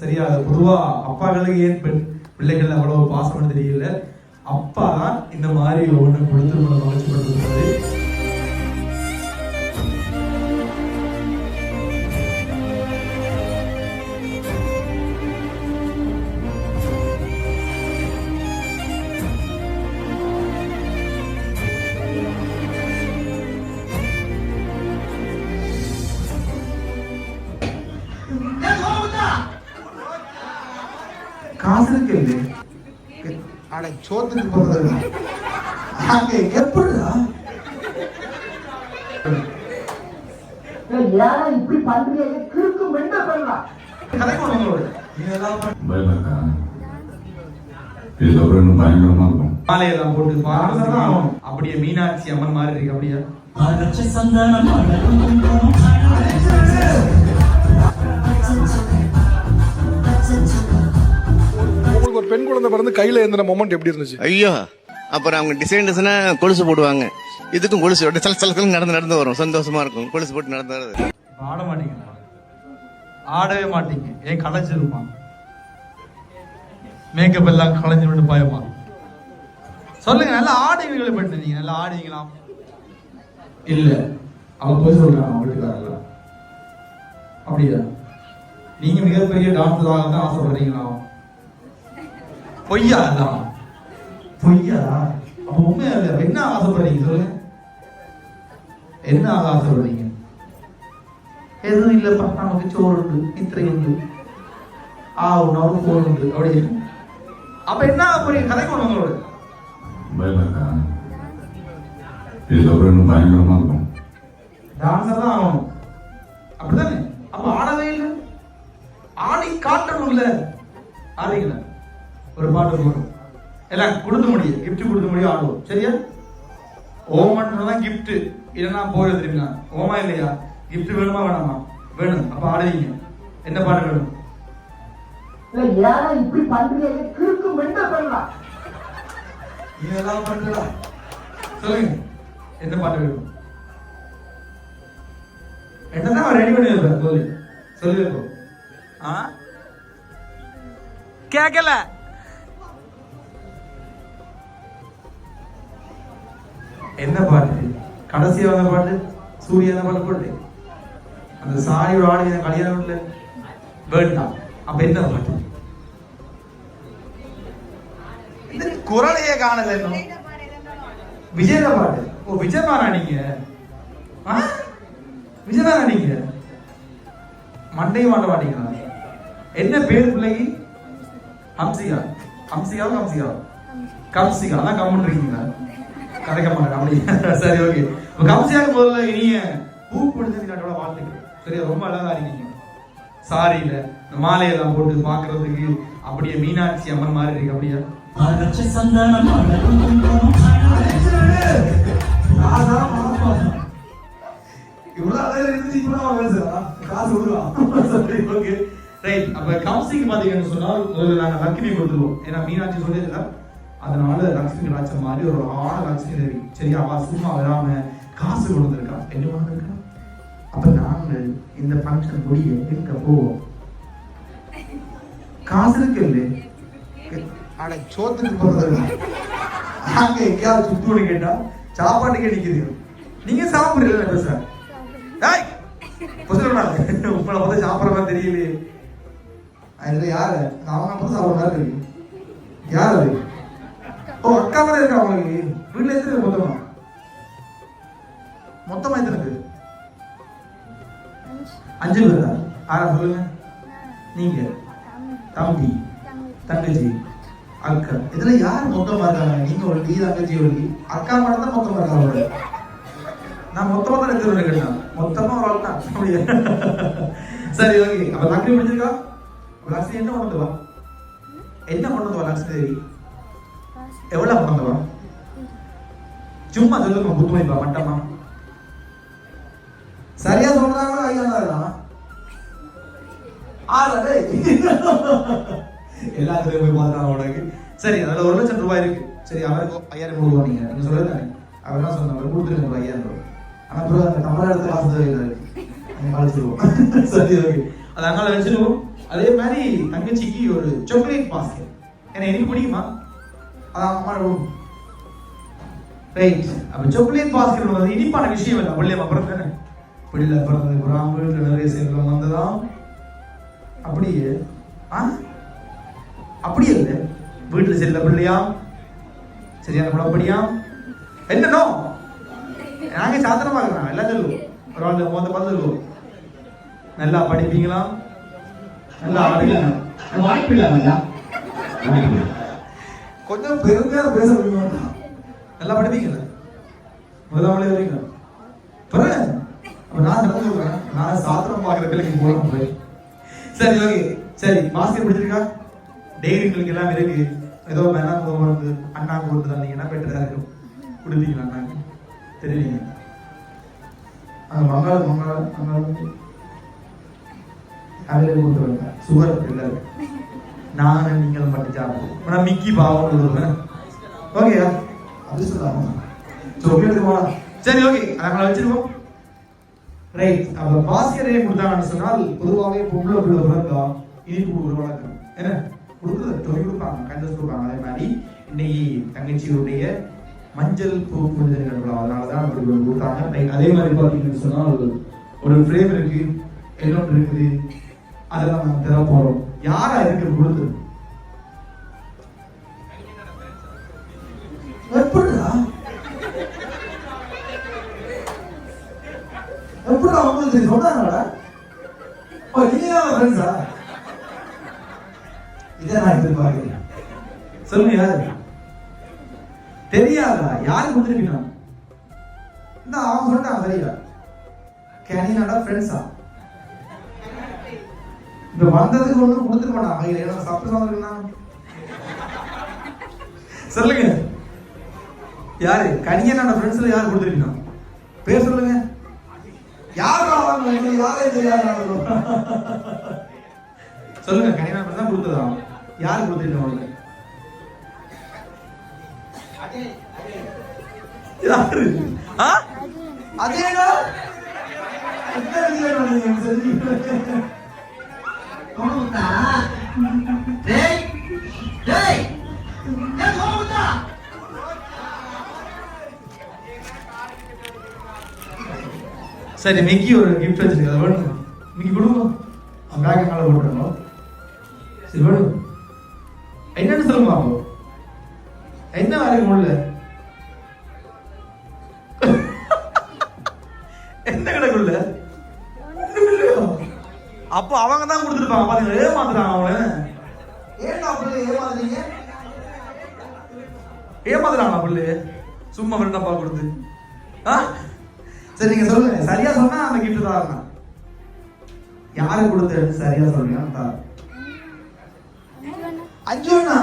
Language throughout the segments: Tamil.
சரியா? அது பொதுவா அப்பாக்களுக்கு ஏன் பெண் பிள்ளைகள் அவ்வளவு பாசம்னு தெரியல. அப்பா தான் இந்த மாதிரி ஒண்ணு கொடுத்து உங்களை மகிழ்ச்சி காசு இருக்கு இல்லை அட சோத்துக்கு போறது அங்க இப்படி பண்றீங்க? கிறுக்கு மெண்ட பண்ணலாம் ஆகணும் அப்படியே மீனாட்சி அம்மன் மாதிரி இருக்கு அப்படியே. சந்தனம். பெண் குழந்தை பிறந்து கையில ஏந்தின மொமெண்ட் எப்படி இருந்துச்சு? ஐயோ அப்புறம் அவங்க டிசைன் டிசைனா கொலுசு போடுவாங்க. இதுக்கும் கொலுசு சல சலசல நடந்து நடந்து வரும். சந்தோஷமா இருக்கும். கொலுசு போட்டு நடந்து இப்ப ஆட மாட்டீங்களா ஆடவே மாட்டீங்க. ஏன் களைச்சிருப்பான் மேக்கப் எல்லாம் களைஞ்சு விட்டு பயமா? சொல்லுங்க நல்லா ஆடுவீங்களே பண்ணு நீங்க. நல்லா ஆடுவீங்களா? இல்ல. அவன் போய் சொல்றான் வீட்டுக்காரங்கள அப்படியா? நீங்க மிகப்பெரிய டான்ஸராக தான் ஆசைப்படுறீங்களா? பொய்யா அதான் பொய்யா அப்ப உண்மையா இல்ல என்ன ஆசைப்படுறீங்க சொல்லுங்க. என்ன ஆசைப்படுறீங்க எதுவும் இல்லப்பா நமக்கு சோறு உண்டு நித்திரை உண்டு. ஆ உணவு போர் உண்டு அப்படி அப்ப என்ன அப்படி கதை கொண்டு வந்தோடு பயமா இருக்கா? இதுக்கப்புறம் இன்னும் பயங்கரமா இருக்கும். டான்ஸர் தான் ஆகணும். அப்படிதானே? அப்ப ஆடவே இல்லை. ஆடி காட்டணும்ல. ஆடுறீங்களா ஒரு பாட்டு போடும் எல்லாம் கொடுத்து முடியும் gift கொடுத்து முடியும் ஆடுவோம் சரியா? ஓமன்றதான் gift. இல்லைன்னா போய் திரும்பினா. ஓமா இல்லையா? gift வேணுமா வேணாமா? வேணும். அப்ப ஆடுவீங்க. என்ன பாட்டு வேணும்? இப்படி பண்றீங்க? கிறுக்கு மெண்ட பண்ணலாம் நீ எல்லாம் பண்றா சொல்லுங்க. என்ன பாட்டு வேணும்? என்னதான் ரெடி பண்ணி வைப்பேன் சொல்லு. சொல்லி வைப்போம் ஆ? கேட்கல என்ன பாட்டு? கடைசி வந்த பாட்டு? சூரிய என்ன பாட்டு போட்டு. அந்த சாரியோட ஆடு என் கல்யாணம் வீட்டுல வேண்டாம் அப்ப என்ன பாட்டு? இந்த குரலையே காணல விஜயத பாட்டு. ஓ விஜயதானா நீங்க? ஆ? நீங்க? மண்டையும் மாட்ட மாட்டீங்களா? என்ன பேர் பிள்ளைக்கு? ஹம்சிகா. ஹம்சிகாவும் ஹம்சிகா கம்சிகா. அதான் கம்முன்னு இருக்கீங்களா? கதைக்க மாட்டேன் அப்படி சரி ஓகே. இப்போ கம்சியாக்கு முதல்ல இனிய பூ பிடிச்சது நாட்டோட வாழ்த்துக்கள். சரியா? ரொம்ப அழகா இருக்கீங்க. சாரி இல்ல இந்த மாலையெல்லாம் போட்டு பாக்குறதுக்கு அப்படியே மீனாட்சி அம்மன் மாதிரி இருக்கு அப்படியே? காசு ரைட் அப்ப கவுன்சிலிங் பாத்தீங்கன்னு சொன்னால் ஒரு நாங்க லக்ஷ்மி கொடுத்துருவோம். ஏன்னா மீனாட்சி சொல்லியிருக்கா அதனால லக்ஷ்மி ராஜ மாதிரி ஒரு ஆன லக்ஷ்மி தேவி. சரியா? அவ சும்மா வராம காசு கொடுத்துருக்கா. என்ன பண்ணிருக்கா அப்ப நாங்கள் இந்த ஃபங்க்ஷன் முடிய எங்க போவோம்? காசு இருக்கு இல்லை ஆனா சோத்துக்கு போறது அங்க எங்கேயாவது சுத்தோடு கேட்டா சாப்பாட்டுக்கே நிக்குது. நீங்க சாப்பிடுறீங்க பேச டேய் உங்களை சாப்பிடுற மாதிரி தெரியலையே. அதுல யாரு? அவங்க அப்பா சாப்பிடுற மாதிரி யார் அது? ஓ அக்கா மாதிரி இருக்கா உங்களுக்கு? வீட்டுல எத்தனை பேர் மொத்தமா? மொத்தமா எத்தனை பேர்? அஞ்சு பேரா? ஆறா சொல்லுங்க. நீங்க? தம்பி. தங்கச்சி. அக்கா. இதுல யார் மொத்தமா இருக்காங்க? நீங்க ஒரு நீ தங்கச்சி ஒரு நீ அக்கா மட்டும் தான் மொத்தமா இருக்காங்க நான் மொத்தமா தான் எடுத்து கேட்டேன். மொத்தமா ஒரு ஆள் தான் சரி ஓகே. அப்ப லக்ஷ்மி பிடிச்சிருக்கா லக்ஷ்மி என்ன கொண்டு வா? என்ன கொண்டு வா லக்ஷ்மி தேவி? எவ்வளோ கொண்டு வா சும்மா சொல்லுங்க புத்துமைப்பா மட்டமா சரியா சொல்றாங்களா ஐயா தான் ஆளா எல்லாத்துலயும் போய் பார்த்தாங்க உனக்கு. சரி அதில் ஒரு லட்சம் ரூபாய் இருக்கு. சரி அவருக்கு ஐயாயிரம் ரூபாய் நீங்க. நீங்க சொல்லுங்க அவர் என்ன சொன்னாங்க கொடுத்துருங்க ஒரு ஐயாயிரம் ரூபாய். ஆனா பிறகு அந்த தமிழ் இடத்துல காசு தேவையில்லை இருக்கு அங்க சரி ஓகே. அது அங்கால வச்சிருவோம். அதே மாதிரி தங்கச்சிக்கு ஒரு சாக்லேட் பாஸ்கெட் ஏன்னா எனக்கு பிடிக்குமா? ரைட் அப்ப சாக்லேட் பாஸ்கெட் வந்து இனிப்பான விஷயம் இல்லை. பிள்ளை அப்புறம் தானே? பிள்ளை பிறந்தது புறாம் வீட்டில் நிறைய செல்வம் வந்ததாம் அப்படியே ஆ? அப்படியே இல்லை. வீட்டில் செல்ல பிள்ளையா? சரியான குழப்படியா என்னோ நாங்க சாத்திரமா இருக்கிறோம் எல்லாம் சொல்லுவோம். ஒரு ஆள் மொத்த பார்த்து சொல்லுவோம். நல்லா படிப்பீங்களா? நல்லா ஆடுவீங்களா? வாய்ப்பு இல்லாமல்ல கொஞ்சம் பெருமையா பேச முடியுமா நல்லா படிப்பீங்களா முதலாவளே வரைக்கும் பிறகு அப்ப நான் நடந்து சொல்றேன் நான் சாத்திரம் பார்க்குற பிள்ளைக்கு போகலாம் போய். சரி ஓகே. சரி மாஸ்டர் பிடிச்சிருக்கா? டெய்ரிங்களுக்கு எல்லாம் இருக்கு. ஏதோ வேணா வந்து அண்ணா கொடுத்து தந்தீங்கன்னா பெட்டரா இருக்கும்? கொடுத்தீங்களா அண்ணா தெரியுங்க அந்த மங்காள மங்காள மங்காள. அதில் கொடுத்து சுகர் இல்லை நானும் நீங்களும் மட்டும் நான் மிக்கி பாவம் கொடுப்பேன் ஓகேயா அது சொல்லாமா சாக்லேட் சரி ஓகே நாங்கள் வச்சிருவோம். ரைட் அப்ப பாஸ்கரே கொடுத்தாங்கன்னு சொன்னால் பொதுவாகவே பொம்பளை பிள்ளை பிறந்தோம் இனிப்பு கொடுக்குற வழக்கம். என்ன? கொடுக்குறது தொகை கொடுப்பாங்க. கண்டஸ் கொடுப்பாங்க. அதே மாதிரி இன்னைக்கு தங்கச்சியுடைய மஞ்சள் பூ புனிதர்கள் விழா அதனால தான் அப்படி கொடுத்தாங்க. ரைட் அதே மாதிரி பார்த்தீங்கன்னு சொன்னால் ஒரு ஃப்ரேம் இருக்கு. எல்லோன்னு இருக்குது? அதெல்லாம் நாங்கள் தர போறோம் யாரா இருக்கு கொடுத்து எப்படிடா? எப்படிடா உங்களுக்கு தெரியும்? சொன்னாங்களா ஓ நீங்க ஃப்ரெண்ட்ஸா இதை நான் எதிர்பார்க்கிறேன் சொல்லுங்க யாரு? தெரியாதா? யாரு கொடுத்துருக்கீங்க? இந்த அவன் சொல்லிட்டான் சரியா கேனியாடா ஃப்ரெண்ட்ஸா இப்ப வந்ததுக்கு ஒண்ணும் கொடுத்துருக்க மாட்டான் ஏன்னா சப்பு வந்திருக்கா சொல்லுங்க. யாரு? கனியனோட ஃப்ரெண்ட்ஸ்ல யார் கொடுத்துருக்கீங்க? பேர் சொல்லுங்க. யார் யாரே தெரியாது சொல்லுங்க கனியனா தான் கொடுத்ததா? யார் கொடுத்துருக்கீங்க உங்களுக்கு யாரு? ஆ? சரி டேய் டேய் ஏன் சரி மிக்கி ஒரு கிஃப்ட் வச்சிருக்க மிக்கி கொடுங்க. அப்போ அவங்க தான் கொடுத்துருப்பாங்க பாத்தீங்களா? ஏமாத்துறாங்க அவன ஏன்டா பிள்ளை ஏமாத்துறீங்க? ஏமாத்துறாங்களா பிள்ளை? சும்மா விருண்டப்பா கொடுத்து. ஆ? சரி நீங்க சொல்லுங்க. சரியா சொன்னா அந்த கிஃப்ட் தான் யாரு கொடுத்தது சரியா சொல்றீங்க தான் அஞ்சு ஒண்ணா?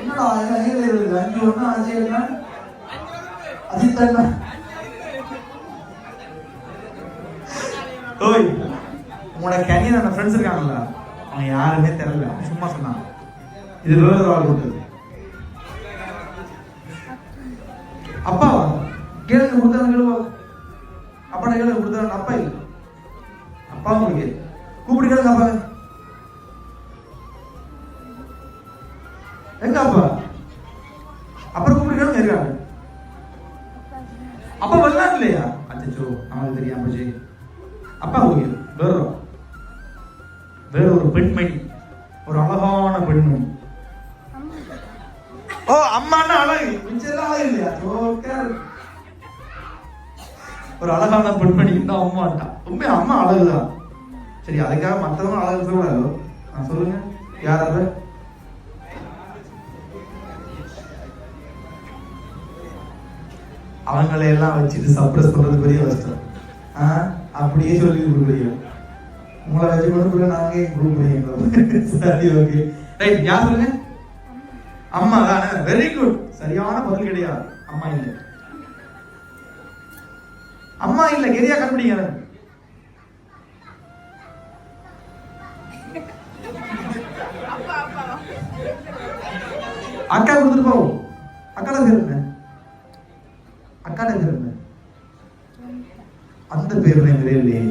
என்னடா அஞ்சு ஒண்ணா அஞ்சு ஒண்ணா? அஜித் அண்ணா உங்களோட கேரியர் அந்த ஃப்ரெண்ட்ஸ் இருக்காங்கல்ல அவங்க யாருமே தெரியல. சும்மா சொன்னாங்க. இது வேற ஒரு கொடுத்தது. அப்பா கேளுங்க கொடுத்தாங்க கேளுவா? அப்பா கேளுங்க கொடுத்தாங்க அப்பா இல்லை. அப்பா உங்களுக்கு கூப்பிட்டு கேளுங்க அப்பா. எங்க அப்பா? அப்புறம் கூப்பிட்டு கேளுங்க இருக்காங்க அப்பா வரலாம் இல்லையா அச்சோ அவங்களுக்கு தெரியாம போச்சு. அப்பா ஓகே வேற வேற ஒரு பெண்மணி ஒரு அழகான பெண்மணி ஓ அம்மான்னா அழகு. கொஞ்சம் அழகு இல்லையா? ஒரு அழகான பெண்மணி தான் அம்மாட்டா உண்மையா அம்மா அழகுதான். சரி அதுக்காக மற்றவங்க அழகு சொல்லக்கூடாது நான் சொல்லுங்க. யார் அது? அவங்களை எல்லாம் வச்சுட்டு சப்ரஸ் பண்றது பெரிய கஷ்டம். ஆ, அப்படியே சொல்லி கொடுக்குறீங்க. உங்களை வச்சு கொண்டு நாங்க கொடுக்குறீங்க சரி ஓகே. ரைட் யார் சொல்லுங்க? அம்மா தானே? வெரி குட் சரியான பதில் கிடையாது. அம்மா இல்லை. அம்மா இல்ல கெரியா கண்டுபிடிங்க அக்கா கொடுத்துட்டு போவோம் அக்கா பேர் என்ன அக்காட பேர் என்ன அந்த பேர் எனக்கு இல்லையே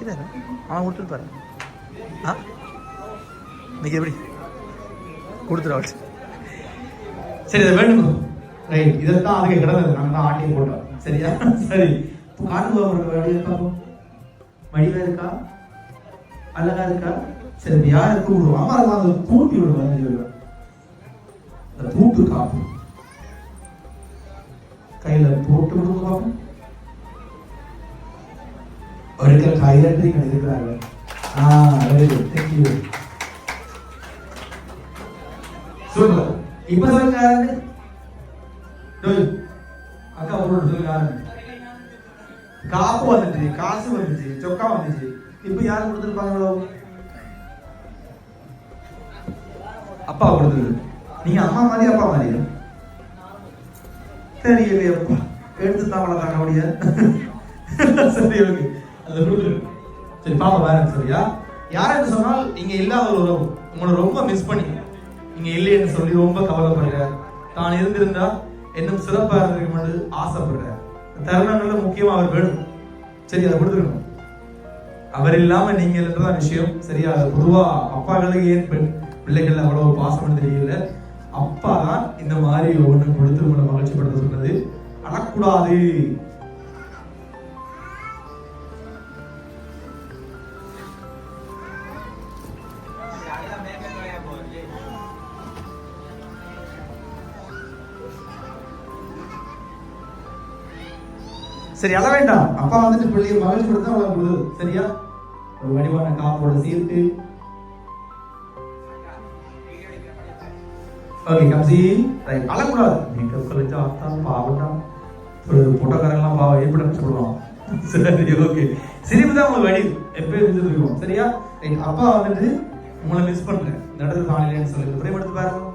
அம்மா அவன் கொடுத்துருப்பாரு ஆ? இன்னைக்கு எப்படி? கொடுத்துருவாள் சரி இதை வேணும் ரைட் இதைத்தான் அதுக்கு கிடந்தது. நாங்கள் தான் ஆட்டியை போட்டோம். சரியா? சரி. இப்போ காட்டுக்கு அவருக்கு வழி இருக்கா வழியில இருக்கா? அழகா இருக்கா? சரி இப்ப யாரை கூப்பிடுவோம்? அம்மா அதை கூட்டி விடுவாங்க சொல்லுவேன் அந்த பூட்டு காப்பு கையில் போட்டு விடுவோம் பார்ப்போம். ஒருத்தர் கையிலன்றி இருக்கிறாங்க ஆ very good thank you super. இப்ப சொல்லுங்க அக்கா உங்களோட சொல்லுங்க காப்பு வந்துச்சு காசு வந்துச்சு சொக்கா வந்துச்சு. இப்ப யார் கொடுத்துருப்பாங்களோ? அப்பா கொடுத்தது நீங்க அம்மா மாதிரி அப்பா மாதிரி தெரியலையே அப்பா. எடுத்து தான் வளர்த்தாங்க அப்படியே சரி ஓகே அந்த இருக்கு. சரி பாப்பா வேற சரியா யாருன்னு சொன்னால் இங்க இல்லாத ஒரு உறவு உங்களை ரொம்ப மிஸ் பண்ணி இங்க இல்லைன்னு சொல்லி ரொம்ப கவலைப்படுற தான் இருந்திருந்தா இன்னும் சிறப்பா இருந்திருக்குமென்று ஆசைப்படுற தருணங்கள்ல முக்கியமா அவர் வேணும். சரி அதை கொடுத்துருக்கணும் அவர் இல்லாம நீங்க இல்லைன்றதான் விஷயம். சரியா? பொதுவா அப்பாக்களுக்கு ஏன் பெண் பிள்ளைகள் அவ்வளவு பாசம்னு தெரியல. அப்பா தான் இந்த மாதிரி ஒன்று கொடுத்து உங்களை மகிழ்ச்சிப்படுத்த சொன்னது. அழக்கூடாது சரி அழ வேண்டாம். அப்பா வந்துட்டு பிள்ளைய மகிழ்ச்சி கொடுத்தா அவ்வளவு கொடுது சரியா? ஒரு வடிவான காப்போட சேர்த்து. ஓகே கம்சி. ரைட் அழக்கூடாது. மேக்கப் கழிச்சா அத்தா பாவட்டா ஒரு போட்டோக்காரங்களாம் பாவம் ஏற்பட சொல்லுவான். சரி ஓகே சிரிப்பு தான் உங்களுக்கு வடி எப்பயும் இருந்துட்டு இருக்கும் சரியா? ரைட் அப்பா வந்துட்டு உங்களை மிஸ் பண்ணுறேன் இந்த இடத்துல காலையிலன்னு சொல்லி பிரேம் எடுத்து பாருங்க.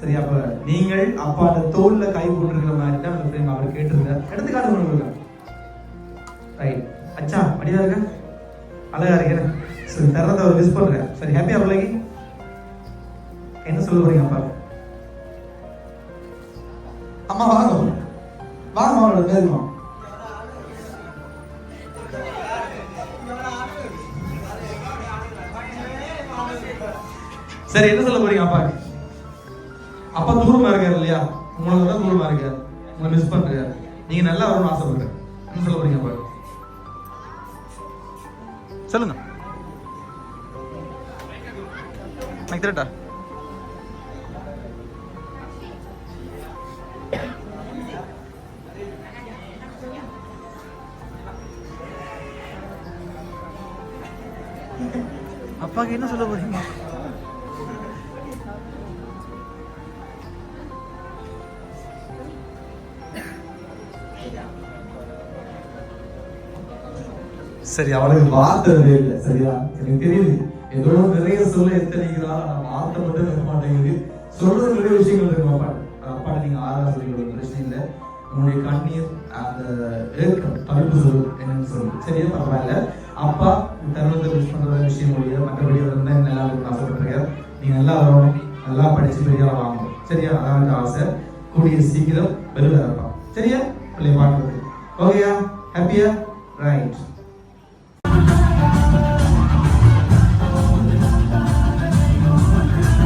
சரி அப்போ நீங்கள் அப்பாட்ட அந்த கை போட்டிருக்கிற மாதிரி தான் அந்த பிரேம் அவர் கேட்டிருந்தார் எடுத்துக்காட்டு உங்களுக்கு அப்படியா இருக்க அழகா இருக்கேன். சரி தரத்தை ஒரு மிஸ் பண்றேன் சரி ஹாப்பியா பிள்ளைக்கு என்ன சொல்ல போறீங்க அப்பா? அம்மா வாங்க. வாங்க அவனோட பேருமா சரி என்ன சொல்ல போறீங்க அப்பா? அப்பா தூரமா இருக்காரு இல்லையா? உங்களுக்கு தான் தூரமா இருக்காரு. உங்களை மிஸ் பண்றாரு. நீங்க நல்லா வரணும்னு ஆசைப்படுறேன். என்ன சொல்ல போறீங்க அப்பா? சொல்லுங்க. எனக்கு தெரியட்டா? அப்பாக்கு என்ன சொல்ல போறீங்க? சரி அவளுக்கு வார்த்தை இல்லை சரியா? எனக்கு தெரியுது. ஏதோ நிறைய சொல்ல எத்தனைக்கிறா நான் வார்த்தை மட்டும் இருக்க மாட்டேங்குது. சொல்றது நிறைய விஷயங்கள் இருக்க அப்பா அப்பா நீங்க ஆறாம் சொல்லி பிரச்சனை இல்லை. உங்களுடைய கண்ணீர் அந்த ஏற்கம் தவிர்ப்பு சொல் என்னன்னு சொல்லு சரியா? பரவாயில்ல. அப்பா தருணத்தை விஷ் பண்ற விஷயம் முடியாது மற்றபடி இருந்தா நல்லா இருக்கும் ஆசைப்பட்டிருக்காரு நீங்க நல்லா வரணும் நல்லா படிச்சு பெரிய வாங்கணும். சரியா? அதான் ஆசை. கூடிய சீக்கிரம் வெளியில இருப்பான் சரியா? பிள்ளைய பார்க்கறது ஓகேயா? ஹாப்பியா ரைட்